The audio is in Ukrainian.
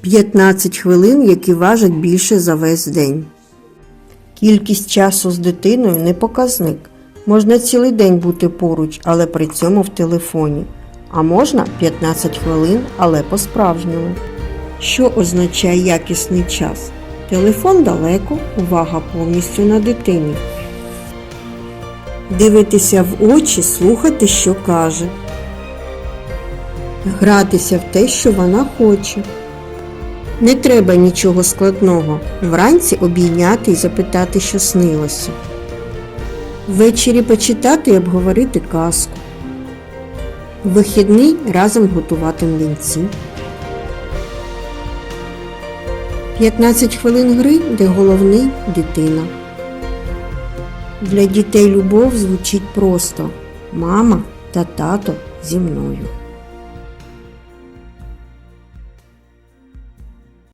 15 хвилин, які важать більше за весь день. Кількість часу з дитиною не показник. Можна цілий день бути поруч, але при цьому в телефоні. А можна 15 хвилин, але по-справжньому. Що означає якісний час? Телефон далеко, увага повністю на дитині. Дивитися в очі, слухати, що каже. Гратися в те, що вона хоче. Не треба нічого складного. Вранці обійняти і запитати, що снилося. Ввечері почитати і обговорити казку. Вихідний разом готувати млинці. 15 хвилин гри, де головний дитина. Для дітей любов звучить просто мама та тато зі мною.